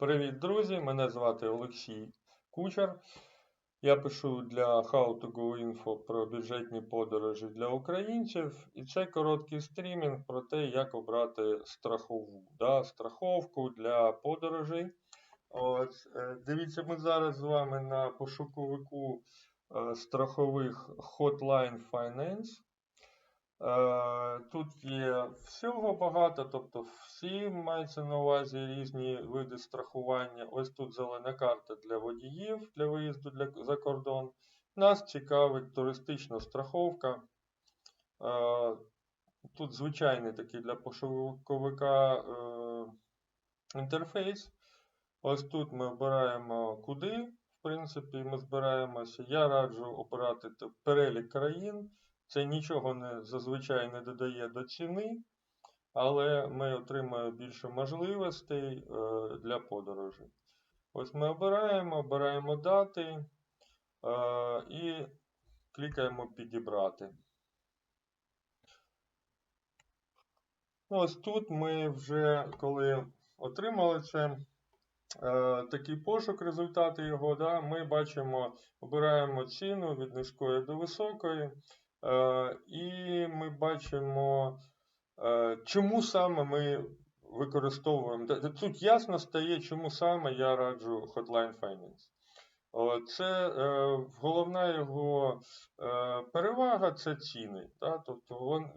Привіт, друзі! Мене звати Олексій Кучер. Я пишу для How to Go Info про бюджетні подорожі для українців. І це короткий стрімінг про те, як обрати страхову, да, страховку для подорожей. От, е, Дивіться, ми зараз з вами на пошуковику е, страхових Hotline Finance. Е, Тут є всього багато, тобто всі мається на увазі різні види страхування. Ось тут зелена карта для водіїв для виїзду для, за кордон. Нас цікавить туристична страховка. Е, Тут звичайний такий для пошуковика е, інтерфейс. Ось тут ми обираємо куди. В принципі, ми збираємося. Я раджу обирати перелік країн. Це нічого не, зазвичай не додає до ціни, але ми отримаємо більше можливостей е, для подорожей. Ось ми обираємо, обираємо дати е, і клікаємо підібрати. Ну, Ось тут ми вже коли отримали це. е, Такий пошук, результати його, да, ми бачимо, обираємо ціну від низької до високої, і ми бачимо, е, чому саме ми використовуємо. Тут ясно стає, чому саме я раджу Hotline Finance. Це е, головна його е, перевага це ціни. Тобто вон, е,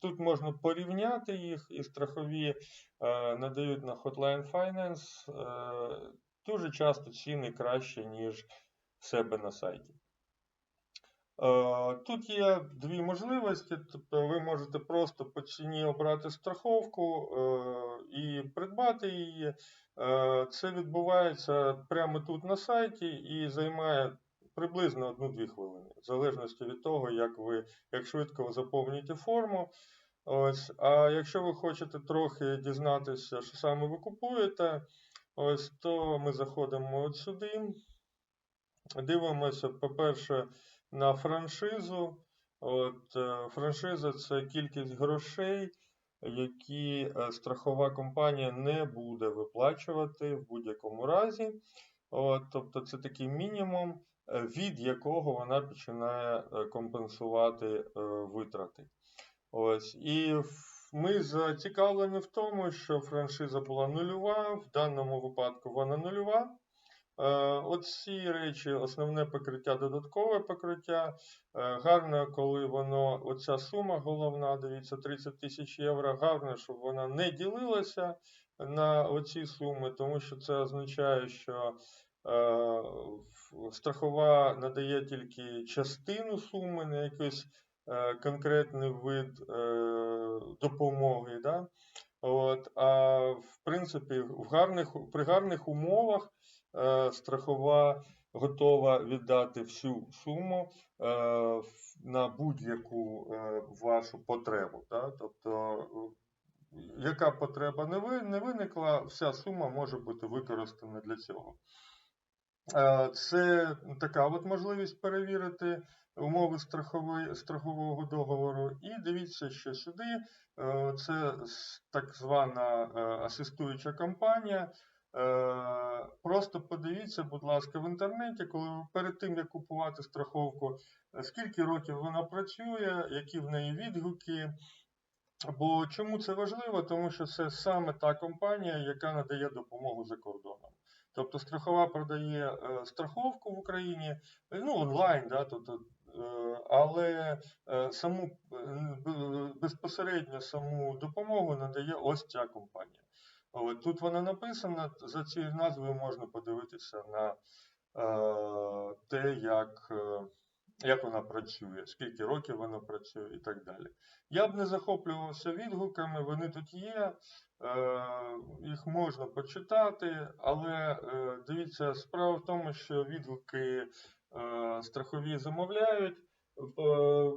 тут можна порівняти їх і страхові е, надають на Hotline Finance е, дуже часто ціни краще, ніж в себе на сайті. Е, Тут є дві можливості, тобто ви можете просто по ціні обрати страховку е, і придбати її. Е, Це відбувається прямо тут на сайті і займає приблизно 1-2 хвилини, в залежності від того, як ви як швидко ви заповнюєте форму. Ось, а якщо ви хочете трохи дізнатися, що саме ви купуєте, ось то ми заходимо от сюди. Дивимося, по-перше, на франшизу. От, е, франшиза це кількість грошей, які е, страхова компанія не буде виплачувати в будь-якому разі. От, тобто це такий мінімум, е, від якого вона починає компенсувати витрати. Ось, і ми зацікавлені в тому, що франшиза була нульова, в даному випадку вона нульова. Е, От ці речі, основне покриття, додаткове покриття. Е, Гарно, коли воно, оця сума головна, дивіться, 30 тисяч євро. Гарно, щоб вона не ділилася на оці суми, тому що це означає, що е, страхова надає тільки частину суми на якийсь конкретний вид допомоги. Да? От, а в принципі, в гарних, при гарних умовах страхова готова віддати всю суму е, на будь-яку е, вашу потребу. Тобто, е, яка потреба не, виникла, вся сума може бути використана для цього. Е, Це така от можливість перевірити умови страхової, страхового договору. І дивіться, що сюди е, це так звана е, асистуюча компанія. Е, Просто подивіться, будь ласка, в інтернеті, коли ви перед тим, як купувати страховку, е, скільки років вона працює, які в неї відгуки. Бо чому це важливо? Тому що це саме та компанія, яка надає допомогу за кордоном. Тобто страхова продає е, страховку в Україні, ну онлайн, да, тобто, але саму безпосередньо саму допомогу надає ось ця компанія. От, тут вона написана, за цією назвою можна подивитися на е, те, як, е, як вона працює, скільки років вона працює і так далі. Я б не захоплювався відгуками, вони тут є, е, їх можна почитати, але е, дивіться, справа в тому, що відгуки е, страхові замовляють. Е,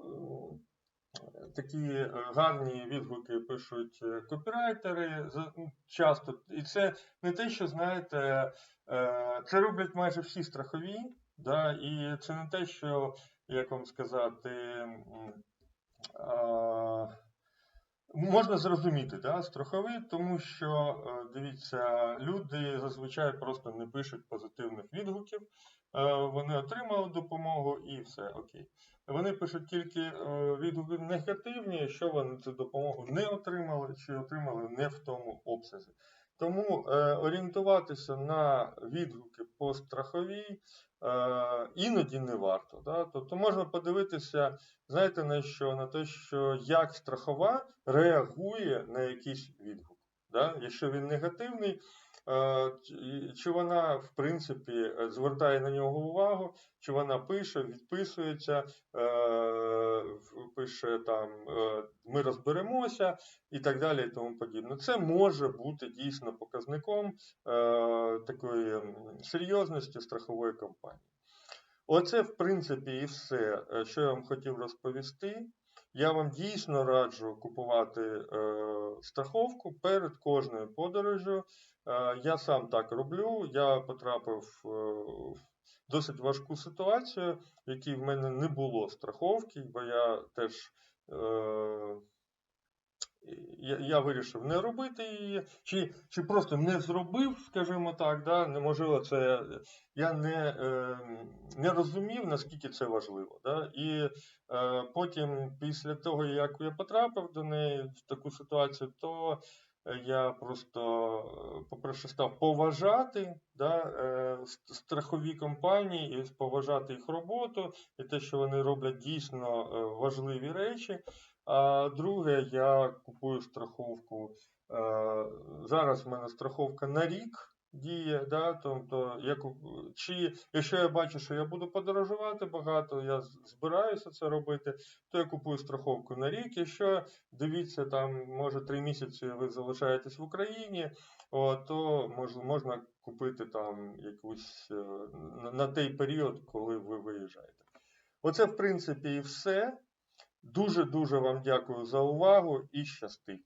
Такі е, гарні відгуки пишуть е, копірайтери часто. І це не те, що знаєте, е, це роблять майже всі страхові, да, і це не те, що, як вам сказати, Можна зрозуміти, да, страховий, тому що, е, дивіться, люди зазвичай просто не пишуть позитивних відгуків. Е, Вони отримали допомогу і все окей. Вони пишуть тільки е, відгуки негативні, якщо вони цю допомогу не отримали чи отримали не в тому обсязі. Тому орієнтуватися на відгуки по страховій іноді не варто. Да? Тобто можна подивитися, знаєте, на що? На те, що як страхова реагує на якийсь відгук. Да? Якщо він негативний, е, чи- чи вона, в принципі, е, звертає на нього увагу, чи вона пише, відписується, е, пише там е, ми розберемося і так далі, і тому подібне. Це може бути дійсно показником е, такої серйозності страхової компанії. Оце, в принципі, і все, е, що я вам хотів розповісти. Я вам дійсно раджу купувати е, страховку перед кожною подорожю. Е, я сам так роблю. Я потрапив е, в досить важку ситуацію, в якій в мене не було страховки, бо я теж. Е, я, я вирішив не робити її, чи, чи просто не зробив, скажімо так, да, неможливо це. Я не, е, не розумів, наскільки це важливо. Да, і е, потім, після того, як я потрапив до неї в таку ситуацію, то я просто, е, по-перше, став поважати да, е, страхові компанії і поважати їх роботу, і те, що вони роблять дійсно е, важливі речі. А друге, я купую страховку. Зараз в мене страховка на рік діє. Да? Тобто, я куп- чи якщо я бачу, що я буду подорожувати багато, я збираюся це робити, то я купую страховку на рік. Якщо дивіться, там може три місяці ви залишаєтесь в Україні, о, то мож, можна купити там якусь е, на, на той період, коли ви виїжджаєте. Оце, в принципі, і все. Дуже дуже вам дякую за увагу і щасти.